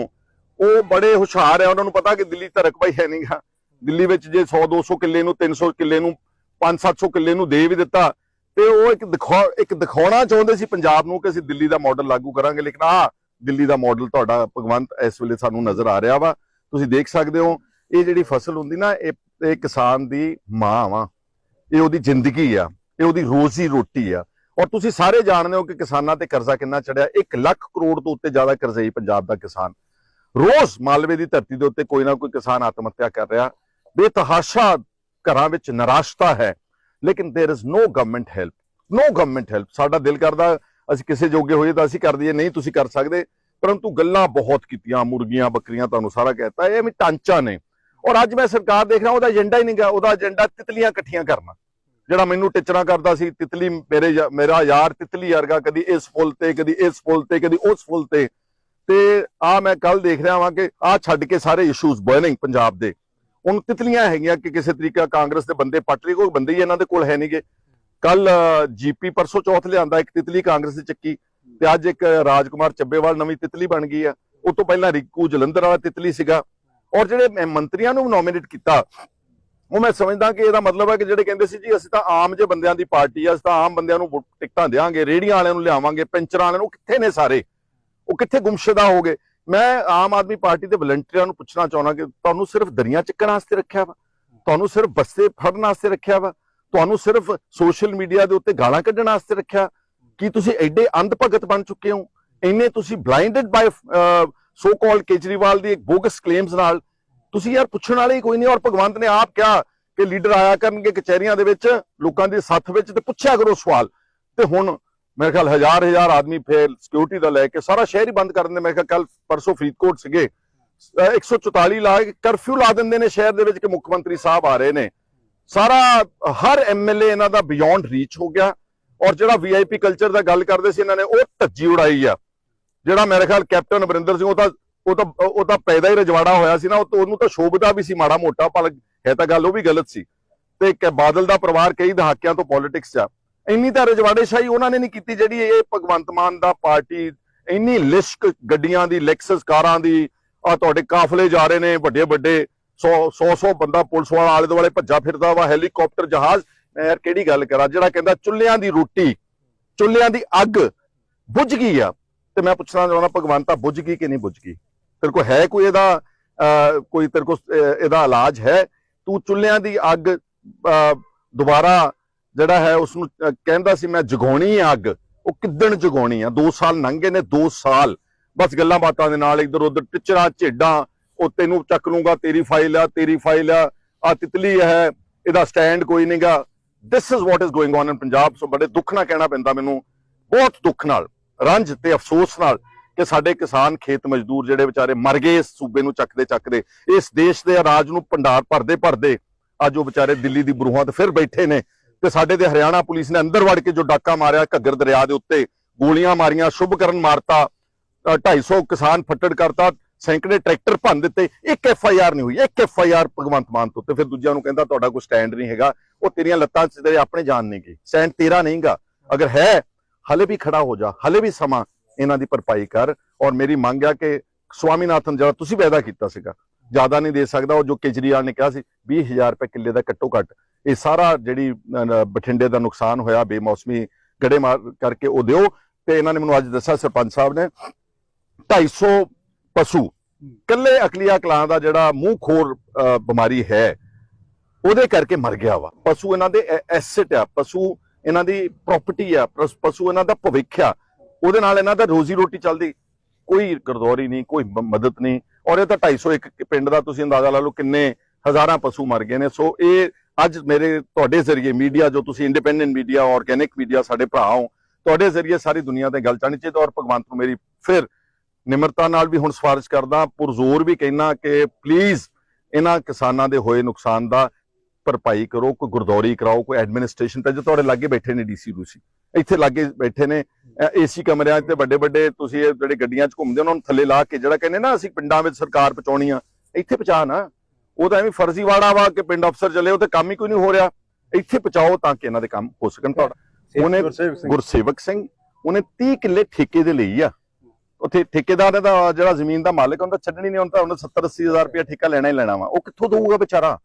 ਉਹ ਬੜੇ ਹੁਸ਼ਿਆਰ ਹੈ, ਉਹਨਾਂ ਨੂੰ ਪਤਾ ਕਿ ਦਿੱਲੀ ਤਾਂ ਰਕਬਾ ਹੀ ਹੈ ਨਹੀਂਗਾ ਦਿੱਲੀ ਵਿੱਚ ਜੇ 100 200 ਕਿੱਲੇ ਨੂੰ 300 ਕਿੱਲੇ ਨੂੰ 5 700 ਕਿੱਲੇ ਨੂੰ ਦੇ ਵੀ ਦਿੱਤਾ, ਤੇ ਉਹ ਇੱਕ ਦਿਖਾ ਇੱਕ ਦਿਖਾਉਣਾ ਚਾਹੁੰਦੇ ਸੀ ਪੰਜਾਬ ਨੂੰ ਕਿ ਅਸੀਂ ਦਿੱਲੀ ਦਾ ਮਾਡਲ ਲਾਗੂ ਕਰਾਂਗੇ, ਲੇਕਿਨ ਆ ਦਿੱਲੀ ਦਾ ਮਾਡਲ ਤੁਹਾਡਾ ਭਗਵੰਤ ਇਸ ਵੇਲੇ ਸਾਨੂੰ ਨਜ਼ਰ ਆ ਰਿਹਾ ਵਾ ਤੁਸੀਂ ਦੇਖ ਸਕਦੇ ਹੋ ਇਹ ਜਿਹੜੀ ਫਸਲ ਹੁੰਦੀ ਨਾ ਇਹ ਇਹ ਕਿਸਾਨ ਦੀ ਮਾਂ ਵਾ ਇਹ ਉਹਦੀ ਜ਼ਿੰਦਗੀ ਆ ਇਹ ਉਹਦੀ ਰੋਜ਼ੀ ਰੋਟੀ ਆ ਔਰ ਤੁਸੀਂ ਸਾਰੇ ਜਾਣਦੇ ਹੋ ਕਿ ਕਿਸਾਨਾਂ ਤੇ ਕਰਜ਼ਾ ਕਿੰਨਾ ਚੜਿਆ 1 ਲੱਖ ਕਰੋੜ ਤੋਂ ਉੱਤੇ ਜ਼ਿਆਦਾ ਕਰਜ਼ਈ ਪੰਜਾਬ ਦਾ ਕਿਸਾਨ ਰੋਜ਼ ਮਾਲਵੇ ਦੀ ਧਰਤੀ ਦੇ ਉੱਤੇ ਕੋਈ ਨਾ ਕੋਈ ਕਿਸਾਨ ਆਤਮ ਹੱਤਿਆ ਕਰ ਰਿਹਾ ਬੇਤਹਾਸ਼ਾ ਘਰਾਂ ਵਿੱਚ ਨਿਰਾਸ਼ਤਾ ਹੈ ਲੇਕਿਨ there is no government help no government help ਸਾਡਾ ਦਿਲ ਕਰਦਾ ਅਸੀਂ ਕਿਸੇ ਜੋਗੇ ਹੋਈਏ ਤਾਂ ਅਸੀਂ ਕਰ ਦਈਏ, ਨਹੀਂ ਤੁਸੀਂ ਕਰ ਸਕਦੇ। ਪਰੰਤੂ ਗੱਲਾਂ ਬਹੁਤ ਕੀਤੀਆਂ, ਮੁਰਗੀਆਂ, ਬੱਕਰੀਆਂ ਤੁਹਾਨੂੰ ਸਾਰਾ ਕਹਿਤਾ, ਇਹ ਵੀ ਟਾਂਚਾ ਨੇ। ਔਰ ਅੱਜ ਮੈਂ ਸਰਕਾਰ ਦੇਖ ਰਿਹਾ, ਉਹਦਾ ਏਜੰਡਾ ਹੀ ਨਹੀਂ ਗਾ, ਉਹਦਾ ਏਜੰਡਾ ਤਿਤਲੀਆਂ ਇਕੱਠੀਆਂ ਕਰਨਾ। ਜਿਹੜਾ ਮੈਨੂੰ ਟਿਚਰਾ ਕਰਦਾ ਸੀ, ਤਿਤਲੀ ਮੇਰੇ ਯਾ- ਮੇਰਾ ਯਾਰ ਤਿਤਲੀ ਵਰਗਾ, ਕਦੀ ਇਸ ਫੁੱਲ ਤੇ, ਕਦੀ ਇਸ ਫੁੱਲ ਤੇ, ਕਦੀ ਉਸ ਫੁੱਲ ਤੇ। ਤੇ ਆ ਮੈਂ ਕੱਲ ਦੇਖ ਰਿਹਾ ਵਾਂ ਕਿ ਆ ਛੱਡ ਕੇ ਸਾਰੇ ਇਸ਼ੂਜ਼ ਬਰਨਿੰਗ ਪੰਜਾਬ ਦੇ। ਉਹਨੂੰ ਤਿਤਲੀਆਂ ਹੈਗੀਆਂ ਕਿ ਕਿਸੇ ਤਰੀਕਾ ਕਾਂਗਰਸ ਦੇ ਬੰਦੇ ਪੱਟ ਲਈ, ਕੋਈ ਬੰਦੇ ਹੀ ਇਹਨਾਂ ਦੇ ਕੋਲ ਹੈ ਨਹੀਂਗੇ ਕੱਲ ਜੀਪੀ ਪਰਸੋਂ ਚੌਥ ਲਿਆਂਦਾ ਇੱਕ ਤਿਤਲੀ ਕਾਂਗਰਸ ਦੀ ਚੱਕੀ ਤੇ ਅੱਜ ਇੱਕ ਰਾਜਕੁਮਾਰ ਚੱਬੇਵਾਲ ਨਵੀਂ ਤਿਤਲੀ ਬਣ ਗਈ ਆ। ਉਹ ਤੋਂ ਪਹਿਲਾਂ ਰਿੰਕੂ ਜਲੰਧਰ ਵਾਲਾ ਤਿਤਲੀ ਸੀਗਾ। ਔਰ ਜਿਹੜੇ ਮੰਤਰੀਆਂ ਨੂੰ ਨੋਮੀਨੇਟ ਕੀਤਾ, ਉਹ ਮੈਂ ਸਮਝਦਾ ਕਿ ਇਹਦਾ ਮਤਲਬ ਹੈ ਕਿ ਜਿਹੜੇ ਕਹਿੰਦੇ ਸੀ ਜੀ, ਅਸੀਂ ਤਾਂ ਆਮ ਜੇ ਬੰਦਿਆਂ ਦੀ ਪਾਰਟੀ ਆ, ਅਸੀਂ ਤਾਂ ਆਮ ਬੰਦਿਆਂ ਨੂੰ ਟਿਕਟਾਂ ਦੇਵਾਂਗੇ ਰੇੜੀਆਂ ਵਾਲਿਆਂ ਨੂੰ ਲਿਆਵਾਂਗੇ, ਪੈਂਚਰਾਂ ਵਾਲਿਆਂ ਨੂੰ। ਕਿੱਥੇ ਨੇ ਸਾਰੇ? ਉਹ ਕਿੱਥੇ ਗੁੰਮਸ਼ੁਦਾ ਹੋ ਗਏ? ਮੈਂ ਆਮ ਆਦਮੀ ਪਾਰਟੀ ਦੇ ਵਲੰਟੀਅਰਾਂ ਨੂੰ ਪੁੱਛਣਾ ਚਾਹੁੰਦਾ ਕਿ ਤੁਹਾਨੂੰ ਸਿਰਫ ਦਰੀਆਂ ਚੱਕਣ ਵਾਸਤੇ ਰੱਖਿਆ ਵਾ? ਤੁਹਾਨੂੰ ਸਿਰਫ ਬੱਸੇ ਫੜਨ ਵਾਸਤੇ ਰੱਖਿਆ ਵਾ? ਤੁਹਾਨੂੰ ਸਿਰਫ ਸੋਸ਼ਲ ਮੀਡੀਆ ਦੇ ਉੱਤੇ ਗਾਲਾਂ ਕੱਢਣ ਵਾਸਤੇ ਰੱਖਿਆ। ਕਿ ਤੁਸੀਂ ਐਡੇ ਅੰਧ ਬਣ ਚੁੱਕੇ ਹੋ? ਇੰਨੇ ਤੁਸੀਂ ਬਲਾਈਂਡਡ ਬਾਈ ਸੋ ਕਾਲਡ ਕੇਜਰੀਵਾਲ ਦੀ ਇੱਕ ਬੋਗਸ ਕਲੇਮਸ ਨਾਲ। ਤੁਸੀਂ ਯਾਰ ਪੁੱਛਣ ਵਾਲੇ ਹੀ ਕੋਈ ਨਹੀਂ ਔਰ ਭਗਵੰਤ ਨੇ ਆਪ ਕਿਹਾ ਕਿ ਲੀਡਰ ਆਇਆ ਕਰਨਗੇ ਕਚਹਿਰੀਆਂ ਦੇ ਵਿੱਚ, ਲੋਕਾਂ ਦੀ ਸੱਥ ਵਿੱਚ ਤੇ ਪੁੱਛਿਆ ਕਰੋ ਸਵਾਲ। ਤੇ ਹੁਣ ਮੇਰੇ ਖਿਆਲ ਹਜ਼ਾਰ ਹਜ਼ਾਰ ਆਦਮੀ ਫੇਰ ਸਿਕਿਉਰਿਟੀ ਦਾ ਲੈ ਕੇ ਸਾਰਾ ਸ਼ਹਿਰ ਹੀ ਬੰਦ ਕਰ ਦਿੰਦੇ। ਮੇਰੇ ਖਿਆਲ ਕੱਲ ਪਰਸੋਂ ਫਰੀਦਕੋਟ ਸੀਗੇ। ਅਹ 144 ਲਾ ਕੇ ਕਰਫਿਊ ਲਾ ਦਿੰਦੇ ਨੇ ਸ਼ਹਿਰ ਦੇ ਵਿੱਚ ਕਿ ਮੁੱਖ ਮੰਤਰੀ ਸਾਹਿਬ ਆ ਰਹੇ ਨੇ। ਸਾਰਾ, ਹਰ ਐਮਐਲਏ ਇਹਨਾਂ ਦਾ ਬਿਯੋਂਡ ਰੀਚ ਹੋ ਗਿਆ। ਔਰ ਜਿਹੜਾ ਵੀਆਈਪੀ ਕਲਚਰ ਦਾ ਗੱਲ ਕਰਦੇ ਸੀ ਇਹਨਾਂ ਨੇ, ਉਹ ਧੱਜੀ ਉਡਾਈ ਆ। ਜਿਹੜਾ ਮੇਰੇ ਖਿਆਲ ਕੈਪਟਨ ਅਮਰਿੰਦਰ ਸਿੰਘ, ਉਹ ਤਾਂ ਉਹ ਤਾਂ ਉਹ ਤਾਂ ਪੈਦਾ ਹੀ ਰਜਵਾੜਾ ਹੋਇਆ ਸੀ ਨਾ ਉਹਨੂੰ ਤਾਂ ਸ਼ੋਭਦਾ ਵੀ ਸੀ ਮਾੜਾ ਮੋਟਾ, ਪਰ ਹੈ ਤਾਂ ਗੱਲ, ਉਹ ਵੀ ਗਲਤ ਸੀ। ਤੇ ਇੱਕ ਬਾਦਲ ਦਾ ਪਰਿਵਾਰ ਕਈ ਦਹਾਕਿਆਂ ਤੋਂ ਪੋਲਿਟਿਕਸ 'ਚ ਆ। ਇੰਨੀ ਤਾਂ ਰਜਵਾੜੇਸ਼ਾਹੀ ਉਹਨਾਂ ਨੇ ਨਹੀਂ ਕੀਤੀ, ਜਿਹੜੀ ਇਹ ਭਗਵੰਤ ਮਾਨ ਦਾ ਪਾਰਟੀ, ਇੰਨੀ ਲਿਸ਼ਕ ਗੱਡੀਆਂ ਦੀ ਲੈਕਸਸ ਕਾਰਾਂ ਦੀ ਆ ਤੁਹਾਡੇ ਕਾਫਲੇ ਜਾ ਰਹੇ ਨੇ ਵੱਡੇ ਵੱਡੇ 100 100 100 ਬੰਦਾ ਪੁਲਿਸ ਵਾਲਾ ਆਲੇ ਦੁਆਲੇ ਭੱਜਾ ਫਿਰਦਾ ਵਾ ਹੈਲੀਕਾਪਟਰ ਜਹਾਜ਼। ਮੈਂ ਯਾਰ ਕਿਹੜੀ ਗੱਲ ਕਰਾਂ? ਜਿਹੜਾ ਕਹਿੰਦਾ ਚੁੱਲ੍ਹਿਆਂ ਦੀ ਰੋਟੀ ਚੁੱਲ੍ਹਿਆਂ ਦੀ ਅੱਗ ਬੁੱਝ ਗਈ ਆ। ਤੇ ਮੈਂ ਪੁੱਛਣਾ ਚਾਹੁੰਦਾ ਭਗਵੰਤਾ ਬੁੱਝ ਗਈ ਕਿ ਨਹੀਂ ਬੁੱਝ ਗਈ? ਤੇਰੇ ਕੋਲ ਹੈ ਕੋਈ ਇਹਦਾ ਕੋਈ ਤੇਰੇ ਕੋਲ ਇਹਦਾ ਇਲਾਜ ਹੈ? ਤੂੰ ਚੁੱਲ੍ਹਿਆਂ ਦੀ ਅੱਗ ਅਹ, ਦੁਬਾਰਾ ਜਿਹੜਾ ਹੈ ਉਸ ਨੂੰ ਕਹਿੰਦਾ ਸੀ ਮੈਂ ਜਗਾਉਣੀ ਹੈ ਅੱਗ। ਉਹ ਕਿੱਦਣ ਜਗਾਉਣੀ ਆ? 2 ਸਾਲ ਲੰਘੇ ਨੇ 2 ਸਾਲ। ਬਸ ਗੱਲਾਂ ਬਾਤਾਂ ਦੇ ਨਾਲ ਇੱਧਰ ਉੱਧਰ ਟਿਚਰਾ ਝੇਡਾਂ ਉਹ ਤੈਨੂੰ ਚੱਕ ਲੂੰਗਾ ਤੇਰੀ ਫਾਈਲ ਆ ਤੇਰੀ ਫਾਈਲ ਆ ਆ ਤਿਤਲੀ ਹੈ ਇਹਦਾ ਸਟੈਂਡ ਕੋਈ ਨਹੀਂਗਾ this is what is going on in Punjab so ਬੜੇ ਦੁੱਖ ਨਾਲ ਕਹਿਣਾ ਪੈਂਦਾ ਮੈਨੂੰ ਬਹੁਤ ਦੁੱਖ ਨਾਲ ਰੰਜ ਤੇ ਅਫਸੋਸ ਨਾਲ ਕਿ ਸਾਡੇ ਕਿਸਾਨ ਖੇਤ ਮਜ਼ਦੂਰ ਜਿਹੜੇ ਵਿਚਾਰੇ ਮਰ ਗਏ ਇਸ ਸੂਬੇ ਨੂੰ ਚੱਕਦੇ ਚੱਕਦੇ ਇਸ ਦੇਸ਼ ਦੇ ਰਾਜ ਨੂੰ ਭੰਡਾਰ ਭਰਦੇ ਭਰਦੇ ਅੱਜ ਉਹ ਵਿਚਾਰੇ ਦਿੱਲੀ ਦੀ ਬਰੂਹਾਂ ਤੇ ਫਿਰ ਬੈਠੇ ਨੇ ਤੇ ਸਾਡੇ ਦੇ ਹਰਿਆਣਾ ਪੁਲਿਸ ਨੇ ਅੰਦਰ ਵੜ ਕੇ ਜੋ ਡਾਕਾ ਮਾਰਿਆ ਘੱਗਰ ਦਰਿਆ ਦੇ ਉੱਤੇ ਗੋਲੀਆਂ ਮਾਰੀਆਂ ਸ਼ੁਭਕਰਨ ਮਾਰਤਾ ਅ, 250 ਕਿਸਾਨ ਫੱਟੜ ਕਰਤਾ ਸੈਂਕੜੇ ਟਰੈਕਟਰ ਭੰਨ ਦਿੱਤੇ, ਇੱਕ ਐਫ ਆਈ ਆਰ ਨਹੀਂ ਹੋਈ, ਇੱਕ F I R Bhagwant Mann ਤੋਂ ਤੇ ਫਿਰ ਦੂਜਿਆਂ ਨੂੰ ਕਹਿੰਦਾ ਤੁਹਾਡਾ ਕੋਈ ਸਟੈਂਡ ਨਹੀਂ ਹੈਗਾ, ਉਹ ਤੇਰੀਆਂ ਲੱਤਾਂ 'ਚ ਤੇਰੇ ਆਪਣੇ ਜਾਨ ਨਹੀਂ ਗਈ ਸਟੈਂਡ ਤੇਰਾ ਨਹੀਂਗਾ। ਅਗਰ ਹੈ, ਹਲੇ ਵੀ ਖੜਾ ਹੋ ਜਾ, ਹਲੇ ਵੀ ਸਮਾਂ ਇਹਨਾਂ ਦੀ ਭਰਪਾਈ ਕਰ। ਔਰ ਮੇਰੀ ਮੰਗ ਆ ਕਿ ਸਵਾਮੀਨਾਥਨ ਜਿਹੜਾ ਤੁਸੀਂ ਪੈਦਾ ਕੀਤਾ ਸੀਗਾ, ਜ਼ਿਆਦਾ ਨਹੀਂ ਦੇ ਸਕਦਾ, ਉਹ ਜੋ ਕੇਜਰੀਵਾਲ ਨੇ ਕਿਹਾ ਸੀ 20000 ਰੁਪਏ ਕਿੱਲੇ ਦਾ ਘੱਟੋ ਘੱਟ, ਇਹ ਸਾਰਾ ਜਿਹੜੀ ਬਠਿੰਡੇ ਦਾ ਨੁਕਸਾਨ ਹੋਇਆ, ਬੇਮੌਸਮੀ ਗੜੇ ਮਾਰ ਕਰਕੇ ਉਹ ਦਿਓ। ਤੇ ਇਹਨਾਂ ਨੇ ਮੈਨੂੰ ਅੱਜ ਦੱਸਿਆ, ਸਰਪੰਚ ਸਾਹਿਬ ਨੇ 250 ਪਸ਼ੂ। ਕੱਲੇ ਅਕਲੀਆ ਕਲਾਂ ਦਾ ਜਿਹੜਾ ਮੂੰਹ ਖੋਰ ਬਿਮਾਰੀ ਹੈ ਉਹਦੇ ਕਰਕੇ ਮਰ ਗਿਆ ਵਾ। ਪਸ਼ੂ ਇਹਨਾਂ ਦੇ ਐਸੈਟ ਆ ਪਸ਼ੂ ਇਹਨਾਂ ਦੀ ਪ੍ਰਾਪਰਟੀ ਆ ਪਸ- ਇਹਨਾਂ ਦਾ ਭਵਿੱਖ ਆ। ਉਹਦੇ ਨਾਲ ਇਹਨਾਂ ਦਾ ਰੋਜ਼ੀ ਰੋਟੀ ਚੱਲਦੀ। ਕੋਈ ਗਰਦੌਰੀ ਨਹੀਂ ਕੋਈ ਮਦਦ ਨਹੀਂ। ਔਰ ਇਹ ਤਾਂ 250 ਇੱਕ ਪਿੰਡ ਦਾ ਤੁਸੀਂ ਅੰਦਾਜ਼ਾ ਲਾ ਲਓ ਕਿੰਨੇ ਹਜ਼ਾਰਾਂ ਪਸ਼ੂ ਮਰ ਗਏ ਨੇ। ਸੋ ਇਹ ਅੱਜ ਮੇਰੇ ਤੁਹਾਡੇ ਜ਼ਰੀਏ ਮੀਡੀਆ ਜੋ ਤੁਸੀਂ ਇੰਡੀਪੈਂਡੈਂਟ ਮੀਡੀਆ ਆਰਗੈਨਿਕ ਮੀਡੀਆ ਸਾਡੇ ਭਰਾ ਹੋ ਤੁਹਾਡੇ ਜ਼ਰੀਏ ਸਾਰੀ ਦੁਨੀਆ ਤੇ ਗੱਲ ਚਾਹਣੀ ਚਾਹੀਦੀ। ਔਰ ਭਗਵੰਤ ਨੂੰ ਮੇਰੀ ਫਿਰ ਨਿਮਰਤਾ ਨਾਲ ਵੀ ਹੁਣ ਸਵਾਰਿਸ਼ ਕਰਦਾ ਪੁਰਜ਼ੋਰ ਵੀ ਕਹਿਣਾ ਕਿ ਪਲੀਜ਼ ਇਹਨਾਂ ਕਿਸਾਨਾਂ ਦੇ ਹੋਏ ਨੁਕਸਾਨ ਦਾ ਭਰਪਾਈ ਕਰੋ ਕੋਈ ਗੁਰਦੌਰੀ ਕਰਾਓ ਕੋਈ ਐਡਮਿਨਿਸਟ੍ਰੇਸ਼ਨ ਤੇ ਜੋ ਤੁਹਾਡੇ ਲਾਗੇ ਬੈਠੇ ਨੇ ਡੀਸੀ ਰੂਸੀ ਇੱਥੇ ਲਾਗੇ ਬੈਠੇ ਨੇ ਏਸੀ ਕਮਰਿਆਂ ਤੇ ਵੱਡੇ ਵੱਡੇ ਤੁਸੀਂ ਇਹ ਜਿਹੜੇ ਗੱਡੀਆਂ 'ਚ ਘੁੰਮਦੇ ਉਹਨਾਂ ਨੂੰ ਥੱਲੇ ਲਾ ਕੇ ਜਿਹੜਾ ਕਹਿੰਦੇ ਨਾ ਅਸੀਂ ਪਿੰਡਾਂ ਵਿੱਚ ਸਰਕਾਰ ਪਹੁੰਚਾਉਣੀ ਆ ਇੱਥੇ ਪਹੁੰਚਾ ਨਾ। ਉਹ ਤਾਂ ਐਵੇਂ ਫਰਜ਼ੀਵਾੜਾ ਵਾ ਕਿ ਪਿੰਡ ਅਫਸਰ ਚੱਲੇ ਉਹ ਤੇ ਕੰਮ ਹੀ ਕੋਈ ਨਹੀਂ ਹੋ ਰਿਹਾ। ਇੱਥੇ ਪਹੁੰਚਾਓ ਤਾਂ ਕਿ ਇਹਨਾਂ ਦੇ ਕੰਮ ਹੋ ਸਕਣ ਤੁਹਾਡਾ। ਉਹਨੇ ਗੁਰਸੇਵਕ ਸਿੰਘ। ਉਹਨੇ 30 ਕਿੱਲੇ ਠੇਕੇ ਦੇ ਲਈ ਆ। ਉੱਥੇ ਠੇਕੇਦਾਰ ਦਾ ਜਿਹੜਾ ਜ਼ਮੀਨ ਦਾ ਮਾਲਕ ਹੁੰਦਾ ਛੱਡਣੀ ਨਹੀਂ ਹੁੰਦਾ ਉਹਨੇ 70 80 ਹਜ਼ਾਰ ਰੁਪਏ ਠੇਕਾ ਲੈਣਾ ਹੀ ਲੈਣਾ ਵਾ। ਉਹ ਕਿੱਥੋਂ ਦਊਗਾ ਵਿਚਾਰਾ?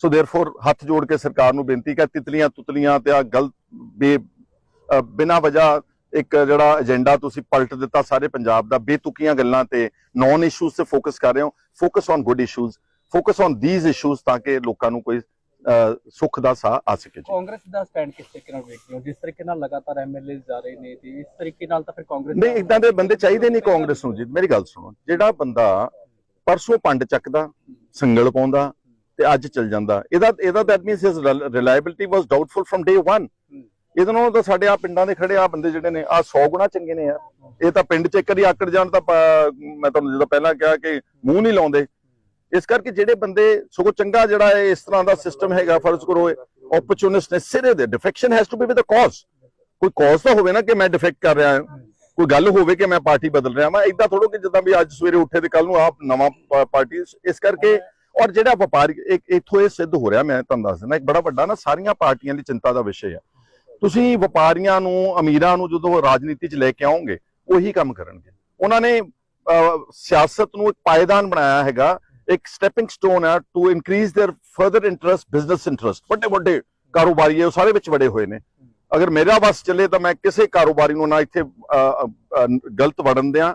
ਸੋ ਦੇਅਰਫੋਰ ਹੱਥ ਜੋੜ ਕੇ ਸਰਕਾਰ ਨੂੰ ਬੇਨਤੀ ਕਰ ਤਿਤਲੀਆਂ ਤੁਤਲੀਆਂ ਤੇ ਆ ਗਲਤ ਬੇ ਅ, ਬਿਨਾਂ ਵਜ੍ਹਾ ਇੱਕ ਜਿਹੜਾ ਏਜੰਡਾ ਤੁਸੀਂ ਪਲਟ ਦਿੱਤਾ ਸਾਰੇ ਪੰਜਾਬ ਦਾ ਬੇਤੁਕੀਆਂ ਗੱਲਾਂ ਤੇ ਨੌਨ ਇਸ਼ੂਜ਼ ਤੇ ਫੋਕਸ ਕਰ ਰਹੇ ਹੋ। Focus on good issues focus on these issues ਤਾਂ ਕਿ ਲੋਕਾਂ ਨੂੰ ਕੋਈ ਸੁੱਖ ਦਾ ਸਾਹ ਆ ਸਕੇ ਜੀ। ਕਾਂਗਰਸ ਦਾ ਸਟੈਂਡ ਕਿਸ ਤਰੀਕੇ ਨਾਲ ਵੇਖਦੇ ਹੋ? ਜਿਸ ਤਰੀਕੇ ਨਾਲ ਲਗਾਤਾਰ ਐਮਐਲਏ ਜਾ ਰਹੇ ਨੇ ਤੇ ਇਸ ਤਰੀਕੇ ਨਾਲ ਤਾਂ ਫਿਰ ਕਾਂਗਰਸ ਨਹੀਂ ਇਦਾਂ ਦੇ ਬੰਦੇ ਚਾਹੀਦੇ ਨਹੀਂ ਕਾਂਗਰਸ ਨੂੰ ਜੀ। ਮੇਰੀ ਗੱਲ ਸੁਣੋ ਜਿਹੜਾ ਬੰਦਾ ਪਰਸੋਂ ਪੰਡ ਚੱਕਦਾ ਸੰਗਲ ਪਾਉਂਦਾ ਤੇ ਅੱਜ ਚੱਲ ਜਾਂਦਾ ਇਹਦਾ ਇਹਦਾ that means his reliability was doubtful from day 1 ਇਹਦੇ ਨਾਲੋਂ ਤਾਂ ਸਾਡੇ ਆ ਪਿੰਡਾਂ ਦੇ ਖੜੇ ਆ ਬੰਦੇ ਜਿਹੜੇ ਨੇ ਆ 100 ਗੁਣਾ ਚੰਗੇ ਨੇ ਯਾਰ। ਇਹ ਤਾਂ ਪਿੰਡ ਚ ਇੱਕ ਵਾਰੀ ਆਕੜ ਜਾਣ ਤਾਂ ਮੈਂ ਤੁਹਾਨੂੰ ਜਦੋਂ ਪਹਿਲਾਂ ਕਿਹਾ ਕਿ ਮੂੰਹ ਨਹੀਂ ਲਾਉਂਦੇ ਇਸ ਕਰਕੇ ਜਿਹੜੇ ਬੰਦੇ ਸਗੋਂ ਚੰਗਾ ਜਿਹੜਾ ਹੈ ਇਸ ਤਰ੍ਹਾਂ ਦਾ ਸਿਸਟਮ ਹੈਗਾ ਫਰਜ਼ ਕਰੋ ਓਪਰਚੁਨਿਸਟ ਨੇ ਸਿਰੇ ਦੇ defection has to be with a cause ਕੋਈ ਕਾਜ਼ ਤਾਂ ਹੋਵੇ ਨਾ ਕਿ ਮੈਂ ਡਿਫੈਕਟ ਕਰ ਰਿਹਾ ਹਾਂ ਕੋਈ ਗੱਲ ਹੋਵੇ ਕਿ ਮੈਂ ਪਾਰਟੀ ਬਦਲ ਰਿਹਾ ਮੈਂ ਇਦਾਂ ਥੋੜੋ ਕਿ ਜਿੱਦਾਂ ਵੀ ਅੱਜ ਸਵੇਰੇ ਉੱਠੇ ਤੇ ਕੱਲ ਨੂੰ ਆਪ ਨਵਾਂ ਪਾਰਟੀ ਇਸ ਕਰਕੇ ਔਰ ਜਿਹੜਾ ਵਪਾਰੀ ਇੱਕ ਇੱਥੋਂ ਇਹ ਸਿੱਧ ਹੋ ਰਿਹਾ ਮੈਂ ਤੁਹਾਨੂੰ ਦੱਸ ਦਿੰਦਾ ਇੱਕ ਬੜਾ ਵੱਡਾ ਨਾ ਸਾਰੀਆਂ ਪਾਰਟੀਆਂ ਦੀ ਚਿੰਤਾ ਦਾ ਵਿਸ਼ੇ ਆ ਤੁਸੀਂ ਵਪਾਰੀਆਂ ਨੂੰ ਅਮੀਰਾਂ ਨੂੰ ਜਦੋਂ ਰਾਜਨੀਤੀ 'ਚ ਲੈ ਕੇ ਆਉਂਗੇ ਉਹੀ ਕੰਮ ਕਰਨਗੇ। ਉਹਨਾਂ ਨੇ ਅਹ, ਸਿਆਸਤ ਨੂੰ ਇੱਕ ਪਾਇਦਾਨ ਬਣਾਇਆ ਹੈਗਾ ਇੱਕ ਸਟੈਪਿੰਗ ਸਟੋਨ ਹੈ to increase their further interest business interest ਵੱਡੇ ਵੱਡੇ ਕਾਰੋਬਾਰੀ ਹੈ ਉਹ ਸਾਰੇ ਵਿੱਚ ਵੜੇ ਹੋਏ ਨੇ ਅਗਰ ਮੇਰਾ ਬਸ ਚੱਲੇ ਤਾਂ ਮੈਂ ਕਿਸੇ ਕਾਰੋਬਾਰੀ ਨੂੰ ਨਾ ਇੱਥੇ ਅਹ, ਅਹ, ਗਲਤ ਵੜਨ ਦਿਆਂ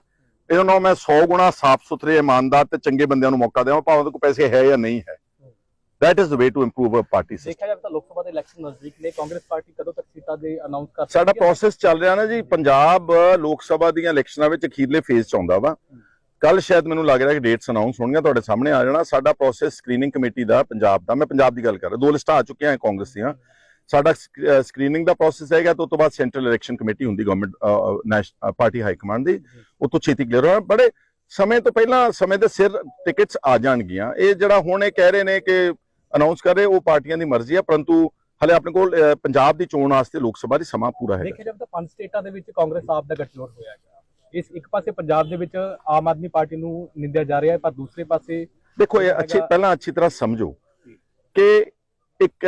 ਇਹਨਾਂ ਨੂੰ ਮੈਂ 100 ਗੁਣਾ ਸਾਫ਼ ਸੁਥਰੇ ਇਮਾਨਦਾਰ ਤੇ ਚੰਗੇ ਬੰਦਿਆਂ ਨੂੰ ਮੌਕਾ ਦੇਵਾਂ ਭਾਵੇਂ ਉਹਦੇ ਕੋਲ ਪੈਸੇ ਹੈ ਜਾਂ ਨਹੀਂ ਹੈ that is the way to improve a party system ਦੇਖਿਆ ਜਾਵੇ ਤਾਂ ਲੋਕ ਸਭਾ ਦੇ ਇਲੈਕਸ਼ਨ ਨਜ਼ਦੀਕ ਨੇ ਕਾਂਗਰਸ ਪਾਰਟੀ ਕਦੋਂ ਤੱਕ ਸੀਟਾਂ ਦੇ ਅਨਾਉਂਸ ਕਰ ਸਾਡਾ ਸਕਦੀ ਹੈ? ਪ੍ਰੋਸੈਸ ਚੱਲ ਰਿਹਾ ਨਾ ਜੀ ਪੰਜਾਬ ਲੋਕ ਸਭਾ ਦੀਆਂ ਇਲੈਕਸ਼ਨਾਂ ਵਿੱਚ ਅਖੀਰਲੇ ਫੇਜ਼ ਚ ਆਉਂਦਾ ਵਾ ਕੱਲ ਸ਼ਾਇਦ ਮੈਨੂੰ ਲੱਗ ਰਿਹਾ ਕਿ ਡੇਟਸ ਅਨਾਉਂਸ ਹੋਣਗੀਆਂ, ਤੁਹਾਡੇ ਸਾਹਮਣੇ ਆ ਜਾਣਾ। ਸਾਡਾ ਪ੍ਰੋਸੈਸ ਸਕਰੀਨਿੰਗ ਕਮੇਟੀ ਦਾ ਪੰਜਾਬ ਦਾ, ਮੈਂ ਪੰਜਾਬ ਦੀ ਗੱਲ ਕਰ ਰਿਹਾ, ਦੋ ਲਿਸਟਾਂ ਆ ਚੁੱਕੀਆਂ ਹੈ ਕਾਂਗਰਸ ਦੀਆਂ। ਸਾਡਾ ਸਕਰੀਨਿੰਗ ਦਾ ਪ੍ਰੋਸੈਸ ਹੈਗਾ ਤੇ ਤੋਂ ਬਾਅਦ ਸੈਂਟਰਲ ਇਲੈਕਸ਼ਨ ਕਮੇਟੀ ਹੁੰਦੀ ਗਵਰਨਮੈਂਟ ਪਾਰਟੀ ਹਾਈ ਕਮਾਂਡ ਦੀ। ਉਹ ਤੋਂ ਛੇਤੀ ਕਲੀਅਰ ਹੋਣਾ। ਬੜੇ ਸਮੇਂ ਤੋਂ ਪਹਿਲਾਂ, ਸਮੇਂ ਦੇ ਸਿਰ ਟਿਕਟਸ ਆ ਜਾਣਗੀਆਂ। ਇਹ ਜਿਹੜਾ ਹੁਣ ਇਹ ਕਹਿ ਰਹੇ ਨੇ ਕਿ ਅਨਾਉਂਸ ਕਰ ਰਹੇ, ਉਹ ਪਾਰਟੀਆਂ ਦੀ ਮਰਜ਼ੀ ਹੈ ਪਰੰਤੂ ਹਲੇ ਆਪਣੇ ਕੋਲ ਪੰਜਾਬ ਦੀ ਚੋਣ ਵਾਸਤੇ ਲੋਕ ਸਭਾ ਦੀ ਸਮਾਂ ਪੂਰਾ ਹੈ ਦੇਖਿਆ ਜਾਵੇ ਤਾਂ ਪੰਜ ਸਟੇਟਾਂ ਦੇ ਵਿੱਚ ਕਾਂਗਰਸ ਆਪ ਦਾ ਗੱਠਜੋੜ ਹੋਇਆ ਗਿਆ ਇਸ ਇੱਕ ਪਾਸੇ ਪੰਜਾਬ ਦੇ ਵਿੱਚ ਆਮ ਆਦਮੀ ਪਾਰਟੀ ਨੂੰ ਨਿੰਦਿਆ ਜਾ ਰਿਹਾ ਹੈ ਪਰ ਦੂਸਰੇ ਪਾਸੇ ਦੇਖੋ ਇਹ ਅੱਛੀ ਪਹਿਲਾਂ ਅੱਛੀ ਤਰ੍ਹਾਂ ਸਮਝੋ ਕਿ ਇੱਕ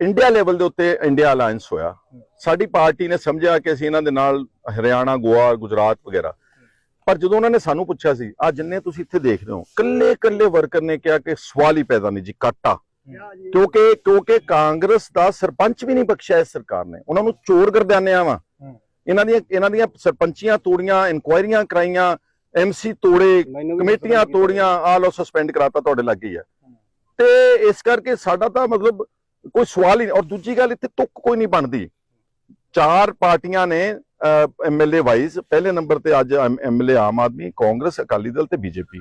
ਇੰਡੀਆ ਲੈਵਲ ਦੇ ਉੱਤੇ ਇੰਡੀਆ ਅਲਾਈਅੰਸ ਹੋਇਆ। ਸਾਡੀ ਪਾਰਟੀ ਨੇ ਸਮਝਿਆ ਕਿ ਅਸੀਂ ਇਹਨਾਂ ਦੇ ਨਾਲ ਹਰਿਆਣਾ ਗੋਆ ਗੁਜਰਾਤ ਵਗੈਰਾ। ਪਰ ਜਦੋਂ ਉਹਨਾਂ ਨੇ ਸਾਨੂੰ ਪੁੱਛਿਆ ਸੀ ਆ ਜਿੰਨੇ ਤੁਸੀਂ ਇੱਥੇ ਦੇਖ ਰਹੇ ਹੋ ਕੱਲੇ ਕੱਲੇ ਵਰਕਰ ਨੇ ਕਿਹਾ ਕਿ ਸਵਾਲ ਹੀ ਪੈਦਾ ਨਹੀਂ ਜੀ ਕਾਟਾ। ਕਿਉਂਕਿ ਕਿਉਂਕਿ ਕਾਂਗਰਸ ਦਾ ਸਰਪੰਚ ਵੀ ਨਹੀਂ ਬਖਸ਼ਿਆ ਇਸ ਸਰਕਾਰ ਨੇ। ਉਹਨਾਂ ਨੂੰ ਚੋਰ ਗਰਦਾਨਿਆਂ ਵਾ ਇਹਨਾਂ ਦੀਆਂ ਇਹਨਾਂ ਦੀਆਂ ਸਰਪੰਚੀਆਂ ਤੋੜੀਆਂ ਇਨਕੁਆਇਰੀਆਂ ਕਰਾਈਆਂ ਐਮਸੀ ਤੋੜੇ ਕਮੇਟੀਆਂ ਤੋੜੀਆਂ ਆ ਲੋ ਸਸਪੈਂਡ ਕਰਾਤਾ ਤੁਹਾਡੇ ਲੱਗ ਗਈ ਹੈ ਤੇ ਇਸ ਕਰਕੇ ਸਾਡਾ ਤਾਂ ਮਤਲਬ ਕੋਈ ਸਵਾਲ ਹੀ ਨਹੀਂ ਔਰ ਦੂਜੀ ਗੱਲ ਇੱਥੇ ਤੁੱਕ ਕੋਈ ਨਹੀਂ ਬਣਦੀ। ਚਾਰ ਪਾਰਟੀਆਂ ਨੇ ਐਮਐਲਏ ਵਾਈਜ਼ ਪਹਿਲੇ ਨੰਬਰ ਤੇ ਅੱਜ ਐਮਐਲਏ ਆਮ ਆਦਮੀ ਕਾਂਗਰਸ ਅਕਾਲੀ ਦਲ ਤੇ ਬੀਜੇਪੀ।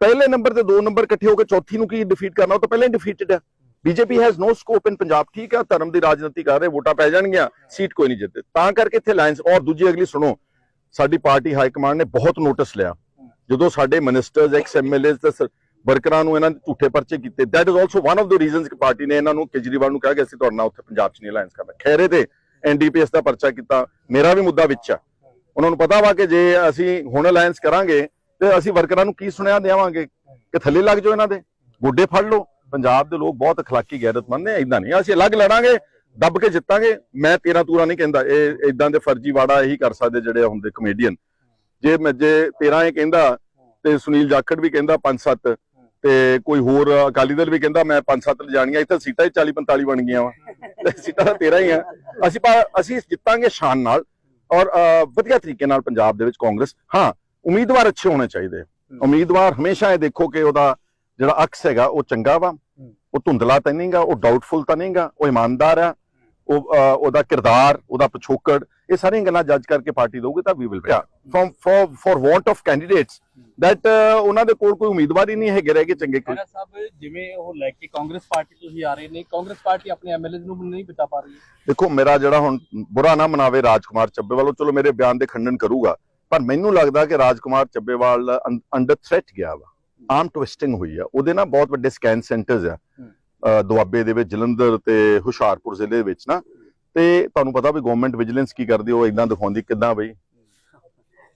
ਪਹਿਲੇ ਨੰਬਰ ਤੇ ਦੋ ਨੰਬਰ ਇਕੱਠੇ ਹੋ ਕੇ ਚੌਥੀ ਨੂੰ ਕੀ ਡਿਫੀਟ ਕਰਨਾ ਉਹ ਤਾਂ ਪਹਿਲਾਂ ਹੀ ਡਿਫੀਟਡ ਹੈ BJP has no scope in Punjab ਠੀਕ ਆ ਧਰਮ ਦੀ ਰਾਜਨੀਤੀ ਕਰ ਰਹੇ ਵੋਟਾਂ ਪੈ ਜਾਣਗੀਆਂ ਸੀਟ ਕੋਈ ਨਹੀਂ ਜਿੱਤੇ ਤਾਂ ਕਰਕੇ ਇੱਥੇ ਲਾਈਨਸ ਔਰ ਦੂਜੀ ਅਗਲੀ ਸੁਣੋ ਸਾਡੀ ਪਾਰਟੀ ਹਾਈ ਕਮਾਂਡ ਨੇ ਬਹੁਤ ਨੋਟਿਸ ਲਿਆ ਜਦੋਂ ਸਾਡੇ ਮਿਨਿਸਟਰਸ ਐਕਸ ਐਮਐਲਏਸ ਤੇ ਵਰਕਰਾਂ ਨੂੰ ਇਹਨਾਂ ਦੇ ਝੂਠੇ ਪਰਚੇ ਕੀਤੇ. That is also one of the reasons ਕਿ ਪਾਰਟੀ ਨੇ ਇਹਨਾਂ ਨੂੰ ਕੇਜਰੀਵਾਲ ਨੂੰ ਕਿਹਾ ਕਿ ਅਸੀਂ ਤੁਹਾਡੇ ਨਾਲ ਉੱਥੇ ਪੰਜਾਬ 'ਚ ਨਹੀਂ ਅਲਾਈਅੰਸ ਕਰਨਾ। ਖੈਰੇ ਤੇ ਐਨਡੀਪੀਐਸ ਦਾ ਪਰਚਾ ਕੀਤਾ, ਮੇਰਾ ਵੀ ਮੁੱਦਾ ਵਿੱਚ ਆ। ਉਹਨਾਂ ਨੂੰ ਪਤਾ ਵਾ ਕਿ ਜੇ ਅਸੀਂ ਹੁਣ ਅਲਾਈਅੰਸ ਕਰਾਂਗੇ ਤੇ ਅਸੀਂ ਵਰਕਰਾਂ ਨੂੰ ਕੀ ਸੁਣਿਆ ਦੇਵਾਂਗੇ? ਕਿ ਥੱਲੇ ਲੱਗ ਜਾਓ ਇਹਨਾਂ ਦੇ, ਗੋਡੇ ਫੜ ਲਓ। ਪੰਜਾਬ ਦੇ ਲੋਕ ਬਹੁਤ ਅਖਲਾਕੀ ਗੈਰਤਮੰਦ ਨੇ ਇਦਾਂ ਨਹੀਂ। ਅਸੀਂ ਅਲੱਗ ਲੜਾਂਗੇ, ਦੱਬ ਕੇ ਜਿੱਤਾਂਗੇ। ਮੈਂ ਤੇਰਾ ਤੂਰਾ ਨਹੀਂ ਕਹਿੰਦਾ। ਇਹ ਇਦਾਂ ਦੇ ਫਰਜ਼ੀ ਵਾੜਾ ਇਹੀ ਕਰ ਸਕਦੇ ਜਿਹੜੇ ਹੁੰਦੇ ਕਮੇਡੀਅਨ ਜੇ ਮੈਂ ਜੇ ਤੇਰਾ ਇਹ ਕਹਿੰਦਾ ਤੇ ਸੁਨੀਲ ਜਾਖੜ ਵੀ ਕਹਿੰਦਾ 5-7 ਤੇ ਕੋਈ ਹੋਰ ਅਕਾਲੀ ਦਲ ਵੀ ਕਹਿੰਦਾ ਮੈਂ 5-7 ਲਿਜਾਣੀਆਂ। ਇੱਥੇ ਸੀਟਾਂ ਹੀ 40-45 ਬਣ ਗਈਆਂ ਵਾ। ਸੀਟਾਂ ਤਾਂ ਤੇਰਾ ਹੀ ਆ। ਅਸੀਂ ਪਾ- ਅਸੀਂ ਜਿੱਤਾਂਗੇ ਸ਼ਾਨ ਨਾਲ ਔਰ ਵਧੀਆ ਤਰੀਕੇ ਨਾਲ ਪੰਜਾਬ ਦੇ ਵਿੱਚ ਕਾਂਗਰਸ। ਹਾਂ, ਉਮੀਦਵਾਰ ਅੱਛੇ ਹੋਣੇ ਚਾਹੀਦੇ ਉਮੀਦਵਾਰ ਹਮੇਸ਼ਾ ਇਹ ਦੇਖੋ ਕਿ ਉਹਦਾ ਜਿਹੜਾ ਅਕਸ ਹੈਗਾ, ਉਹ ਚੰਗਾ ਵਾ। ਉਹ ਧੁੰਦਲਾ ਤਾਂ ਨਹੀਂਗਾ ਉਹ ਡਾਊਟਫੁਲ ਤਾਂ ਨਹੀਂਗਾ ਉਹ ਇਮਾਨਦਾਰ ਆ ਉਹ ਉਹਦਾ ਕਿਰਦਾਰ ਉਹਦਾ ਪਿਛੋਕੜ ਇਹ ਸਾਰੀਆਂ ਗੱਲਾਂ ਜੱਜ ਕਰਕੇ ਪਾਰਟੀ ਦਊਗੀ ਤਾਂ ਵੀ will firm for for want of candidates that ਉਹਨਾਂ ਦੇ ਕੋਲ ਕੋਈ ਉਮੀਦਵਾਰ ਹੀ ਨਹੀਂ ਹੈਗੇ ਰਹਿ ਗਏ ਚੰਗੇ ਕੋਈ। ਸਾਹਿਬ ਜਿਵੇਂ ਉਹ ਲੈ ਕੇ ਕਾਂਗਰਸ ਪਾਰਟੀ ਤੋਂ ਹੀ ਆ ਰਹੇ ਨੇ ਕਾਂਗਰਸ ਪਾਰਟੀ ਆਪਣੇ ਐਮਐਲਏ ਨੂੰ ਨਹੀਂ ਬਚਾ ਪਾ ਰਹੀ। ਦੇਖੋ ਮੇਰਾ ਜਿਹੜਾ ਹੁਣ ਬੁਰਾ ਨਾ ਮਨਾਵੇ ਰਾਜਕੁਮਾਰ ਚੱਬੇਵਾਲ ਉਹ ਚਲੋ ਮੇਰੇ ਬਿਆਨ ਦੇ ਖੰਡਨ ਕਰੂਗਾ ਪਰ ਮੈਨੂੰ ਲੱਗਦਾ ਕਿ ਰਾਜਕੁਮਾਰ ਚੱਬੇਵਾਲ ਅੰਡਰ ਥ੍ਰੈਟ ਗਿਆ ਵਾ ਆਮ ਟਵਿਸਟਿੰਗ ਹੋਈ ਆ ਉਹਦੇ ਨਾਲ ਬਹੁਤ ਵੱਡੇ ਸਕੈਨ ਸੈਂਟਰਸ ਆ। ਦੁਆਬੇ ਦੇ ਵਿੱਚ ਜਲੰਧਰ ਤੇ ਹੁਸ਼ਿਆਰਪੁਰ ਜ਼ਿਲ੍ਹੇ ਵਿੱਚ ਨਾ। ਤੇ ਤੁਹਾਨੂੰ ਪਤਾ ਵੀ ਗਵਰਨਮੈਂਟ ਵਿਜੀਲੈਂਸ ਕੀ ਕਰਦੀ ਉਹ ਇਦਾਂ ਦਿਖਾਉਂਦੀ ਕਿੱਦਾਂ ਬਈ।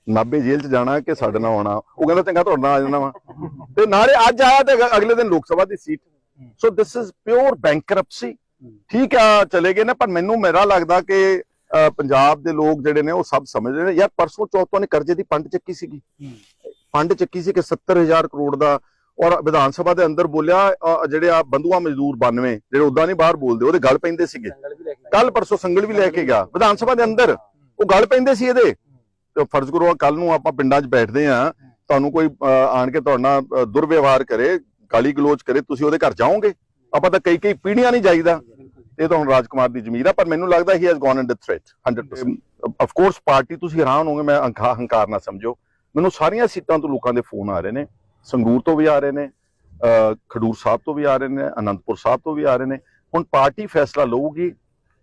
ਨਾਭੇ ਜੇਲ੍ਹ ਚ ਜਾਣਾ ਕਿ ਸਾਡੇ ਨਾਲ ਆਉਣਾ? ਉਹ ਕਹਿੰਦਾ ਚੰਗਾ ਤੁਹਾਡੇ ਨਾਲ ਆ ਜਾਣਾ ਵਾ। ਤੇ ਨਾਲੇ ਅੱਜ ਆਇਆ ਤੇ ਅਗ- ਅਗਲੇ ਦਿਨ ਲੋਕ ਸਭਾ ਦੀ seat. So this is pure bankruptcy ਠੀਕ ਆ ਚਲੇ ਗਏ ਨੇ ਪਰ ਮੈਨੂੰ ਮੇਰਾ ਲੱਗਦਾ ਕਿ ਪੰਜਾਬ ਦੇ ਲੋਕ ਜਿਹੜੇ ਨੇ ਉਹ ਸਭ ਸਮਝਦੇ ਨੇ। ਯਾਰ ਪਰਸੋਂ ਚੌਥੋਂ ਨੇ ਕਰਜ਼ੇ ਦੀ ਪੰਡ ਚੱਕੀ ਸੀਗੀ। ਪੰਡ ਚੱਕੀ ਸੀ ਕਿ 70000 ਕਰੋੜ ਦਾ ਔਰ ਵਿਧਾਨ ਸਭਾ ਦੇ ਅੰਦਰ ਬੋਲਿਆ ਜਿਹੜੇ ਆ ਬੰਧੂਆ ਮਜ਼ਦੂਰ 92 ਜਿਹੜੇ ਉਦਾਂ ਨਹੀਂ ਬਾਹਰ ਬੋਲਦੇ ਉਹਦੇ ਗੱਲ ਪੈਂਦੇ ਸੀਗੇ। ਕੱਲ ਪਰਸੋਂ ਸੰਗਲ ਵੀ ਲੈ ਕੇ ਗਿਆ। ਵਿਧਾਨ ਸਭਾ ਦੇ ਅੰਦਰ ਉਹ ਗੱਲ ਪੈਂਦੇ ਸੀ ਇਹਦੇ। ਤੇ ਫਰਜ਼ ਕਰੋ ਕੱਲ ਨੂੰ ਆਪਾਂ ਪਿੰਡਾਂ 'ਚ ਬੈਠਦੇ ਆ ਤੁਹਾਨੂੰ ਕੋਈ ਆਣ ਕੇ ਤੁਹਾਡੇ ਨਾਲ ਦੁਰਵਿਵਹਾਰ ਕਰੇ ਗਾਲੀ ਗਲੋਚ ਕਰੇ ਤੁਸੀਂ ਉਹਦੇ ਘਰ ਜਾਓਗੇ? ਆਪਾਂ ਤਾਂ ਕਈ ਕਈ ਪੀੜ੍ਹੀਆਂ ਨਹੀਂ ਜਾਈਦਾ। ਇਹ ਤਾਂ ਹੁਣ ਰਾਜਕੁਮਾਰ ਦੀ ਜ਼ਮੀਰ ਆ ਪਰ ਮੈਨੂੰ ਲੱਗਦਾ ਹੀ has gone under threat 100% of course party ਤੁਸੀਂ ਹੈਰਾਨ ਹੋਗੇ ਮੈਂ ਹੰਕਾਰ ਨਾ ਸਮਝੋ। ਮੈਨੂੰ ਸਾਰੀਆਂ ਸੀਟਾਂ ਤੋਂ ਲੋਕਾਂ ਦੇ ਫੋਨ ਆ ਰਹੇ ਨੇ। ਸੰਗਰੂਰ ਤੋਂ ਵੀ ਆ ਰਹੇ ਨੇ ਖਡੂਰ ਸਾਹਿਬ ਤੋਂ ਵੀ ਆ ਰਹੇ ਨੇ ਅਨੰਦਪੁਰ ਸਾਹਿਬ ਤੋਂ ਵੀ ਆ ਰਹੇ ਨੇ। ਹੁਣ ਪਾਰਟੀ ਫੈਸਲਾ ਲਊਗੀ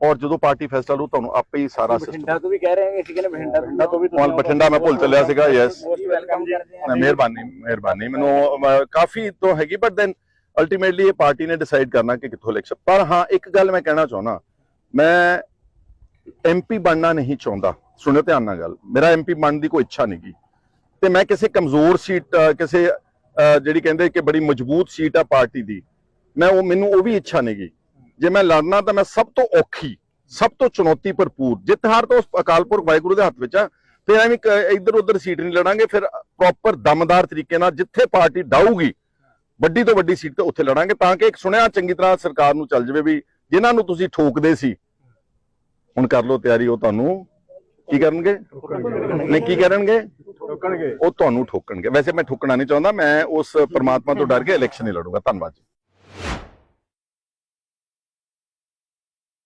ਔਰ ਜਦੋਂ ਪਾਰਟੀ ਫੈਸਲਾ ਲਊ ਤੁਹਾਨੂੰ ਆਪੇ ਹੀ ਸਾਰਾ ਸਿਸਟਮ ਬਠਿੰਡਾ ਤੋਂ ਵੀ ਕਹਿ ਰਹੇ ਹਾਂ ਅਸੀਂ ਕਹਿੰਦੇ ਬਠਿੰਡਾ ਬਠਿੰਡਾ ਤੋਂ ਵੀ ਮਾਲ ਬਠਿੰਡਾ ਮੈਂ ਭੁੱਲ ਚੱਲਿਆ ਸੀਗਾ ਯੈਸ ਮੋਸਟ ਵੈਲਕਮ ਕਰਦੇ ਹਾਂ ਮਿਹਰਬਾਨੀ ਮਿਹਰਬਾਨੀ। ਮੈਨੂੰ ਕਾਫੀ ਤੋਂ ਹੈਗੀ ਬਟ ਦੈਨ ਅਲਟੀਮੇਟਲੀ ਇਹ ਪਾਰਟੀ ਨੇ ਡਿਸਾਈਡ ਕਰਨਾ ਕਿ ਕਿੱਥੋਂ ਇਲੈਕਸ਼ਨ ਪਰ ਹਾਂ ਇੱਕ ਗੱਲ ਮੈਂ ਕਹਿਣਾ ਚਾਹੁੰਦਾ ਮੈਂ ਐਮਪੀ ਬਣਨਾ ਨਹੀਂ ਚਾਹੁੰਦਾ। ਸੁਣਿਓ ਧਿਆਨ ਨਾਲ ਗੱਲ ਮੇਰਾ ਐਮਪੀ ਬਣਨ ਦੀ ਕੋਈ ਇੱਛਾ ਨਹੀਂ ਗੀ ਤੇ ਮੈਂ ਕਿਸੇ ਕਮਜ਼ੋਰ ਸੀਟ ਕਿਸੇ ਜਿਹੜੀ ਕਹਿੰਦੇ ਕਿ ਬੜੀ ਮਜ਼ਬੂਤ ਸੀਟ ਆ ਪਾਰਟੀ ਦੀ, ਮੈਂ ਉਹ ਮੈਨੂੰ ਉਹ ਵੀ ਇੱਛਾ ਨਹੀਂ ਜੇ ਮੈਂ ਲੜਨਾ ਤਾਂ ਮੈਂ ਸਭ ਤੋਂ ਔਖੀ, ਸਭ ਤੋਂ ਚੁਣੌਤੀ ਭਰਪੂਰ, ਜਿੱਤ ਹਾਰ ਤਾਂ ਉਸ ਅਕਾਲ ਵਾਹਿਗੁਰੂ ਦੇ ਹੱਥ ਵਿੱਚ ਆ, ਫਿਰ ਐਵੇਂ ਇੱਧਰ ਉੱਧਰ ਸੀਟ ਨਹੀਂ ਲੜਾਂਗੇ, ਫਿਰ ਪ੍ਰੋਪਰ ਦਮਦਾਰ ਤਰੀਕੇ ਨਾਲ ਜਿੱਥੇ ਪਾਰਟੀ ਡਾਊਗੀ, ਵੱਡੀ ਤੋਂ ਵੱਡੀ ਸੀਟ ਤੇ ਉੱਥੇ ਲੜਾਂਗੇ, ਤਾਂ ਕਿ ਇੱਕ ਸੁਣਿਆ ਚੰਗੀ ਤਰ੍ਹਾਂ ਸਰਕਾਰ ਨੂੰ ਚੱਲ ਜਾਵੇ ਵੀ ਜਿਨ੍ਹਾਂ ਨੂੰ ਤੁਸੀਂ ਠੋਕਦੇ ਸੀ। ਹੁਣ ਕਰ ਲਓ ਤਿਆਰੀ, ਉਹ ਤੁਹਾਨੂੰ ਕੀ ਕਰਨਗੇ? ਨਹੀਂ, ਕੀ ਕਰਨਗੇ? ਉਹ ਤੁਹਾਨੂੰ ਠੋਕਣਗੇ। ਵੈਸੇ ਮੈਂ ਠੋਕਣਾ ਨਹੀਂ ਚਾਹੁੰਦਾ ਮੈਂ ਉਸ ਪਰਮਾਤਮਾ ਤੋਂ ਡਰ ਕੇ ਇਲੈਕਸ਼ਨ ਹੀ ਲੜੂੰਗਾ। ਧੰਨਵਾਦ ਜੀ।